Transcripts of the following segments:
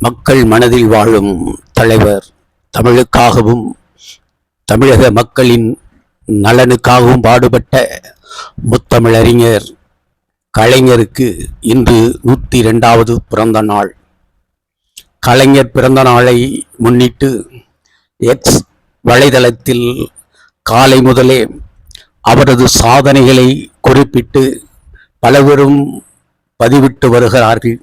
மக்கள் மனதில் வாழும் தலைவர் தமிழுக்காகவும் தமிழக மக்களின் நலனுக்காகவும் பாடுபட்ட முத்தமிழறிஞர் கலைஞருக்கு இன்று நூற்றி ரெண்டாவது பிறந்த நாள். கலைஞர் பிறந்த நாளை முன்னிட்டு எக்ஸ் வலைதளத்தில் காலை முதலே அவரது சாதனைகளை குறிப்பிட்டு பலவரும் பதிவிட்டு வருகிறார்கள்.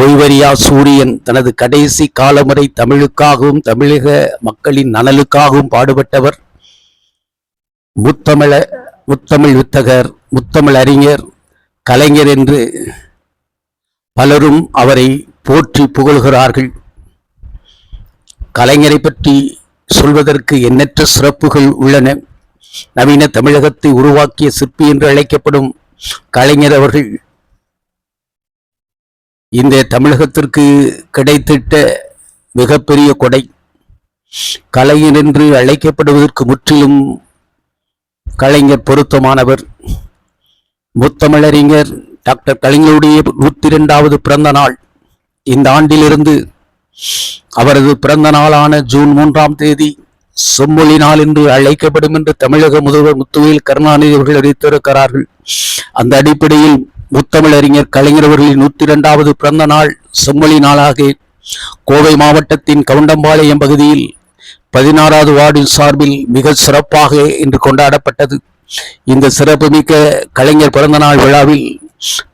ஓய்வறியா சூரியன் தனது கடைசி காலமுறை தமிழுக்காகவும் தமிழக மக்களின் நலனுக்காகவும் பாடுபட்டவர். முத்தமிழ முத்தமிழ் வித்தகர் முத்தமிழ் அறிஞர் கலைஞர் என்று பலரும் அவரை போற்றி புகழ்கிறார்கள். கலைஞரை பற்றி சொல்வதற்கு எண்ணற்ற சிறப்புகள் உள்ளன. நவீன தமிழகத்தை உருவாக்கிய சிற்பி என்று அழைக்கப்படும் கலைஞர் அவர்கள் இந்த தமிழகத்திற்கு கிடைத்திட்ட மிகப்பெரிய கொடை. கலைஞர் என்று அழைக்கப்படுவதற்கு முற்றிலும் கலைஞர் பொருத்தமானவர். முத்தமிழறிஞர் டாக்டர் கலைஞருடைய நூற்றி இரண்டாவது பிறந்த நாள். இந்த ஆண்டிலிருந்து அவரது பிறந்த நாளான ஜூன் மூன்றாம் தேதி செம்மொழி நாள் என்று அழைக்கப்படும் என்று தமிழக முதல்வர் முத்துவேல் கருணாநிதி அவர்கள் அறிவித்திருக்கிறார்கள். அந்த அடிப்படையில் முத்தமிழறிஞர் கலைஞர் அவர்களின் நூத்தி இரண்டாவது பிறந்த நாள் செம்மொழி நாளாக கோவை மாவட்டத்தின் கவுண்டம்பாளையம் பகுதியில் பதினாறாவது வார்டின் சார்பில் மிக சிறப்பாக இன்று கொண்டாடப்பட்டது. இந்த சிறப்புமிக்க கலைஞர் பிறந்தநாள் விழாவில்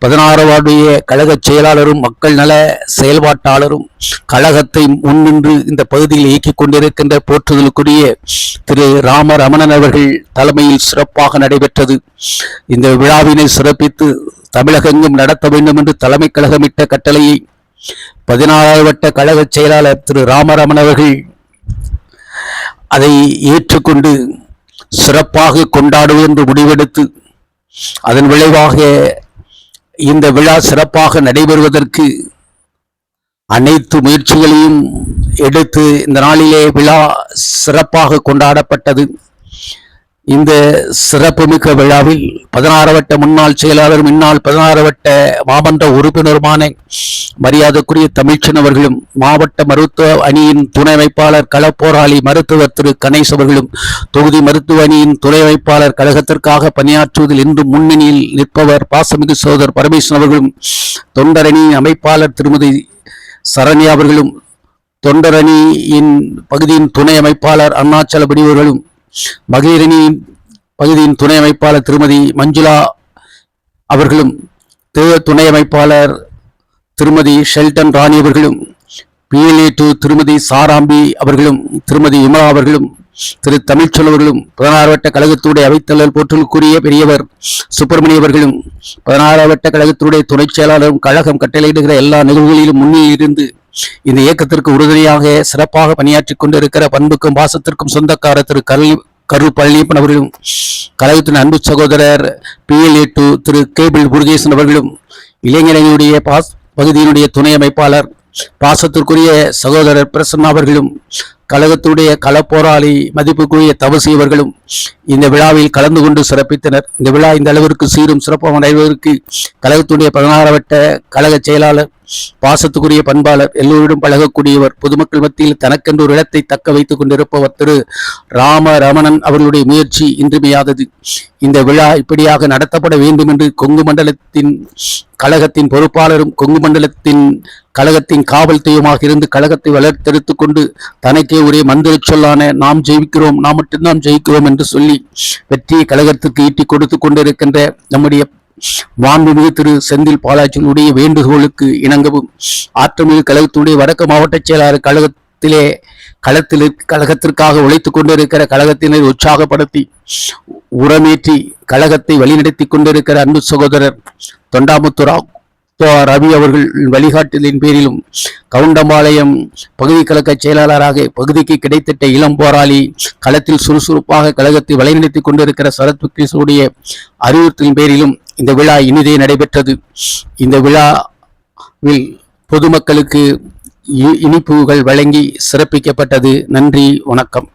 பதினாறாவதுடைய கழக செயலாளரும் மக்கள் நல செயல்பாட்டாளரும் கழகத்தை முன்னின்று இந்த பகுதியில் இயக்கிக் கொண்டிருக்கின்ற போற்றுதலுக்குரிய திரு ராம ரமணன் அவர்கள் தலைமையில் சிறப்பாக நடைபெற்றது. இந்த விழாவினை சிறப்பித்து தமிழகெங்கும் நடத்த வேண்டும் என்று தலைமை கழகமிட்ட கட்டளையை பதினாறாவது வட்ட கழக செயலாளர் திரு ராமரமன் அவர்கள் அதை ஏற்றுக்கொண்டு சிறப்பாக கொண்டாடுவது என்று முடிவெடுத்து அதன் விளைவாக இந்த விழா சிறப்பாக நடைபெறுவதற்கு அனைத்து முயற்சிகளையும் எடுத்து இந்த நாளிலே விழா சிறப்பாக கொண்டாடப்பட்டது. இந்த சிறப்புமிக்க விழாவில் பதினாறு வட்ட முன்னாள் செயலாளர் முன்னாள் பதினாறு வட்ட மாமன்ற உறுப்பினருமான மரியாதைக்குரிய தமிழ்ச்சன் அவர்களும் மாவட்ட மருத்துவ அணியின் துணை அமைப்பாளர் களப்போராளி மருத்துவர் திரு. கணேஷ் அவர்களும் தொகுதி மருத்துவ அணியின் துணை அமைப்பாளர் கழகத்திற்காக பணியாற்றுவதில் இன்று முன்னணியில் நிற்பவர் பாசமிகு சோதர் பரமேஸ்வரன் அவர்களும் தொண்டரணி அமைப்பாளர் திருமதி சரண்யா அவர்களும் தொண்டரணியின் பகுதியின் துணை அமைப்பாளர் அருணாச்சல பிடிவர்களும் மகளிரணி பகுதியின் துணை அமைப்பாளர் திருமதி மஞ்சுளா அவர்களும் துணை அமைப்பாளர் திருமதி ஷெல்டன் ராணி அவர்களும் பிஎல்ஏ டு திருமதி சாராம்பி அவர்களும் திருமதி விமலா அவர்களும் திரு தமிழ்ச்செல்வன் அவர்களும் பதினாறு வட்ட கழகத்துடைய அவைத்தலைவர் போற்றுக்குரிய பெரியவர் சுப்பிரமணிய அவர்களும் பதினாறு வட்ட கழகத்துடைய துணைச் செயலாளரும் கழகம் கட்டளையிடுகிற எல்லா நிகழ்வுகளிலும் முன்னில் இருந்து இந்த இயக்கத்திற்கு உறுதுணையாக சிறப்பாக பணியாற்றிக் கொண்டிருக்கிற பண்புக்கும் பாசத்திற்கும் சொந்தக்காரர் திரு கரு கரு பழனியப்பன் அவர்களும் கழகத்தின் அன்பு சகோதரர் பிஎல்ஏ டு திரு கேபிள் முருகேசன் அவர்களும் இளைஞரணியுடைய பாஸ் பகுதியினுடைய துணை அமைப்பாளர் பாசத்திற்குரிய சகோதரர் பிரசன்னா அவர்களும் கழகத்துடைய களப்போராளி மதிப்புக்குரிய தவசியவர்களும் இந்த விழாவில் கலந்து கொண்டு சிறப்பித்தனர். இந்த விழா இந்த அளவிற்கு சீரும் சிறப்பும் அடைவதற்கு கழகத்துடைய பதினாறு வட்ட கழக செயலாளர் பாசத்துக்குரிய பண்பாளர் எல்லோரிடம் பழகக்கூடியவர் பொதுமக்கள் மத்தியில் தனக்கென்று ஒரு இடத்தை தக்க வைத்துக் கொண்டிருப்பவர் திரு ராம ரமணன் அவர்களுடைய முயற்சி இன்றுமையாதது இந்த விழா இப்படியாக நடத்தப்பட வேண்டும் என்று கொங்கு மண்டலத்தின் கழகத்தின் பொறுப்பாளரும் கொங்கு மண்டலத்தின் கழகத்தின் காவல் தெய்வமாக இருந்து கழகத்தை வளர்த்தெடுத்துக் கொண்டு தனக்கே ஒரே மந்திர சொல்லான நாம் ஜெயிக்கிறோம் நாம் மட்டும்தான் ஜெயிக்கிறோம் என்று சொல்லி வெற்றியை கழகத்திற்கு ஈட்டி கொடுத்து கொண்டிருக்கின்ற நம்முடைய மாண்புமிகு திரு செந்தில் பாலாஜியினுடைய வேண்டுகோளுக்கு இணங்கவும் ஆற்றமிகு கழகத்துடைய வடக்கு மாவட்ட செயலாளர் கழகத்திலே களத்தில் கழகத்திற்காக உழைத்துக் கொண்டிருக்கிற கழகத்தினை உற்சாகப்படுத்தி உரமேற்றி கழகத்தை வழிநடத்தி கொண்டிருக்கிற அன்பு சகோதரர் தொண்டாமுத்துராவ் ரவி அவர்கள் வழிகாட்டுதலின் பேரிலும் கவுண்டம்பாளையம் பகுதி கழக செயலாளராக பகுதிக்கு கிடைத்திட்ட இளம் போராளி களத்தில் சுறுசுறுப்பாக கழகத்தை வழிநடத்தி கொண்டிருக்கிற சரத் கிருஷ்ணனுடைய அறிவுறுத்தலின் பேரிலும் இந்த விழா இனிதே நடைபெற்றது. இந்த விழாவில் பொதுமக்களுக்கு இனிப்புகள் வழங்கி சிறப்பிக்கப்பட்டது. நன்றி வணக்கம்.